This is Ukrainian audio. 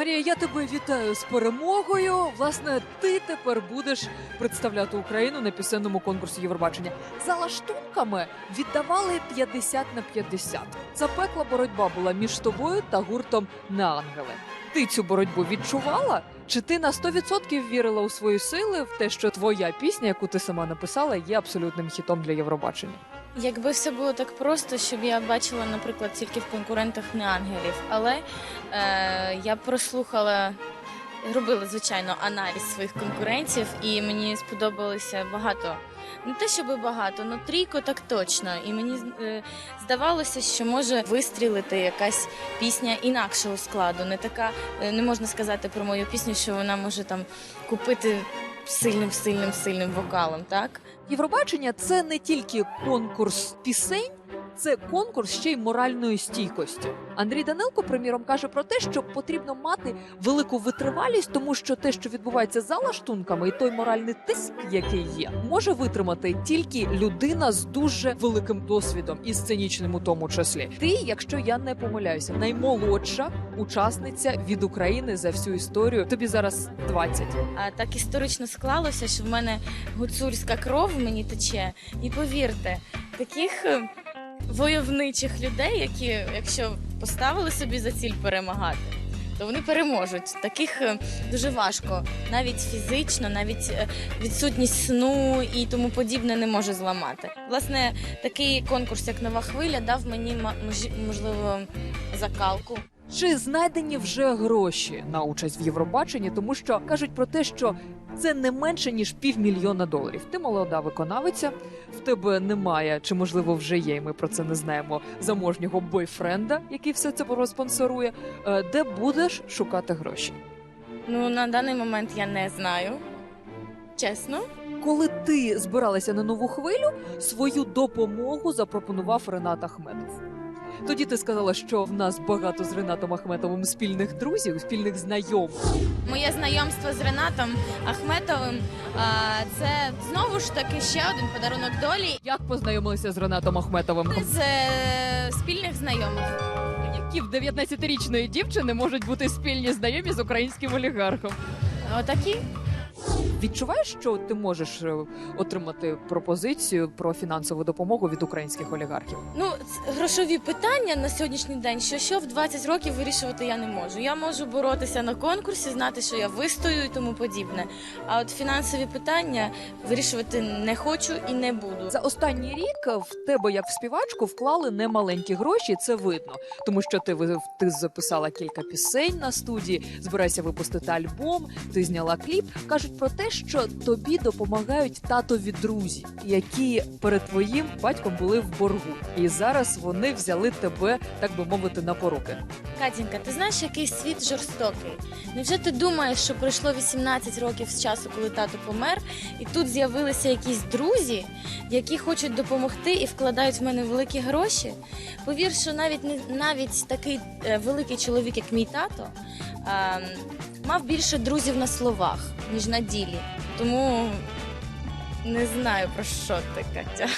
Марія, я тебе вітаю з перемогою. Власне, ти тепер будеш представляти Україну на пісенному конкурсі Євробачення. За лаштунками віддавали 50 на 50. Запекла боротьба була між тобою та гуртом на ангели. Ти цю боротьбу відчувала? Чи ти на 100% вірила у свої сили в те, що твоя пісня, яку ти сама написала, є абсолютним хітом для Євробачення? Якби все було так просто, щоб я бачила, наприклад, тільки в конкурентах не ангелів. Але е, я прослухала, робила, звичайно, аналіз своїх конкурентів, і мені сподобалося багато. Не те, щоб багато, але трійко так точно. І мені е, здавалося, що може вистрілити якась пісня інакшого складу. Не така, е, не можна сказати про мою пісню, що вона може там купити сильним, сильним, сильним вокалом, так? Євробачення це не тільки конкурс пісень, це конкурс ще й моральної стійкості. Андрій Данилко, приміром, каже про те, що потрібно мати велику витривалість, тому що те, що відбувається за лаштунками, і той моральний тиск, який є, може витримати тільки людина з дуже великим досвідом і сценічним у тому числі. Ти, якщо я не помиляюся, наймолодша учасниця від України за всю історію. Тобі зараз 20. А так історично склалося, що в мене гуцульська кров мені тече. І повірте, таких е, войовничих людей, які, якщо поставили собі за ціль перемагати, то вони переможуть. Таких е, дуже важко, навіть фізично, навіть е, відсутність сну і тому подібне не може зламати. Власне, такий конкурс, як нова хвиля, дав мені можливо закалку. Чи знайдені вже гроші на участь в Євробаченні, тому що кажуть про те, що це не менше ніж півмільйона доларів. Ти молода виконавиця, в тебе немає, чи можливо вже є, і ми про це не знаємо. Заможнього бойфренда, який все це проспонсорує. Е, Де будеш шукати гроші? Ну на даний момент я не знаю. Чесно. Коли ти збиралася на нову хвилю, свою допомогу запропонував Ренат Ахметов. Тоді ти сказала, що в нас багато з Ренатом Ахметовим спільних друзів, спільних знайомих. Моє знайомство з Ренатом Ахметовим це знову ж таки ще один подарунок долі Як познайомилися з Ренатом Ахметовим? з е, спільних знайомих. Які в 19-річної дівчини можуть бути спільні знайомі з українським олігархом? Отакі. Відчуваєш, що ти можеш е, отримати пропозицію про фінансову допомогу від українських олігархів? Ну, грошові питання на сьогоднішній день, що що в 20 років вирішувати я не можу. Я можу боротися на конкурсі, знати, що я вистою і тому подібне. А от фінансові питання вирішувати не хочу і не буду. За останній рік в тебе, як в співачку, вклали немаленькі гроші. Це видно, тому що ти ти записала кілька пісень на студії, збираєшся випустити альбом. Ти зняла кліп. кажуть про те, що тобі допомагають татові друзі, які перед твоїм батьком були в боргу, і зараз вони взяли тебе, так би мовити, на поруки. Катінька, ти знаєш, який світ жорстокий? Невже ти думаєш, що пройшло 18 років з часу, коли тато помер, і тут з'явилися якісь друзі, які хочуть допомогти і вкладають в мене великі гроші? Повір, що навіть навіть такий е, великий чоловік, як мій тато, е, мав більше друзів на словах, ніж на ділі. Тому не знаю про що ти, Катя.